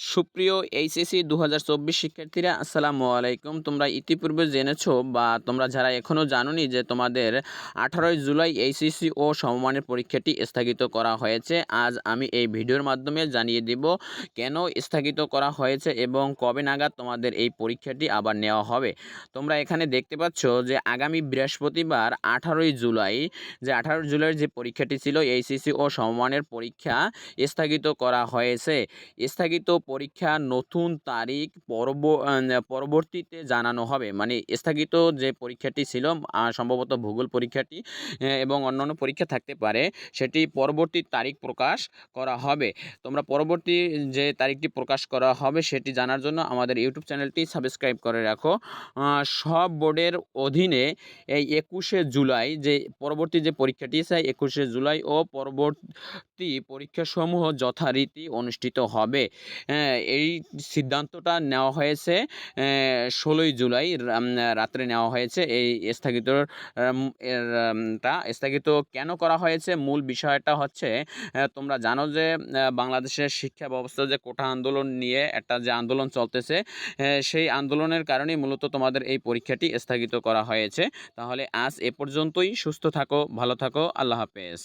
সুপ্রিয় এইচএসসি দু হাজার চব্বিশ শিক্ষার্থীরা, আসসালামু আলাইকুম। তোমরা ইতিপূর্বে জেনেছো বা তোমরা যারা এখনও জানোনি যে তোমাদের আঠারোই জুলাই এইচএসি ও সমমানের পরীক্ষাটি স্থগিত করা হয়েছে। আজ আমি এই ভিডিওর মাধ্যমে জানিয়ে দিব কেন স্থগিত করা হয়েছে এবং কবে নাগাদ তোমাদের এই পরীক্ষাটি আবার নেওয়া হবে। তোমরা এখানে দেখতে পাচ্ছ যে আগামী বৃহস্পতিবার আঠারোই জুলাই, যে আঠারোই জুলাইয়ের যে পরীক্ষাটি ছিল, এইচএসসি ও সমমানের পরীক্ষা স্থগিত করা হয়েছে। স্থগিত পরীক্ষা নতুন তারিখ পরব পরবর্তীতে জানানো হবে। মানে স্থগিত যে পরীক্ষাটি ছিল সম্ভবত ভূগোল পরীক্ষাটি এবং অন্যান্য পরীক্ষা থাকতে পারে, সেটি পরবর্তী তারিখ প্রকাশ করা হবে। তোমরা পরবর্তী যে তারিখটি প্রকাশ করা হবে, সেটি জানার জন্য আমাদের ইউটিউব চ্যানেলটি সাবস্ক্রাইব করে রাখো। সব বোর্ডের অধীনে এই একুশে জুলাই যে পরবর্তী যে পরীক্ষাটি, সেই একুশে জুলাই ও পরবর্তী পরীক্ষাসমূহ যথারীতি অনুষ্ঠিত হবে। এই সিদ্ধান্তটা নেওয়া হয়েছে ষোলোই জুলাই রাত্রে নেওয়া হয়েছে। এই স্থগিত এর, টা স্থগিত কেন করা হয়েছে? মূল বিষয়টা হচ্ছে তোমরা জানো যে বাংলাদেশের শিক্ষা ব্যবস্থা যে কোটা আন্দোলন নিয়ে একটা যে আন্দোলন চলতেছে সেই আন্দোলনের কারণেই মূলত তোমাদের এই পরীক্ষাটি স্থগিত করা হয়েছে। তাহলে আজ এ পর্যন্তই সুস্থ থাকো ভালো থাকো আল্লাহ হাফেজ।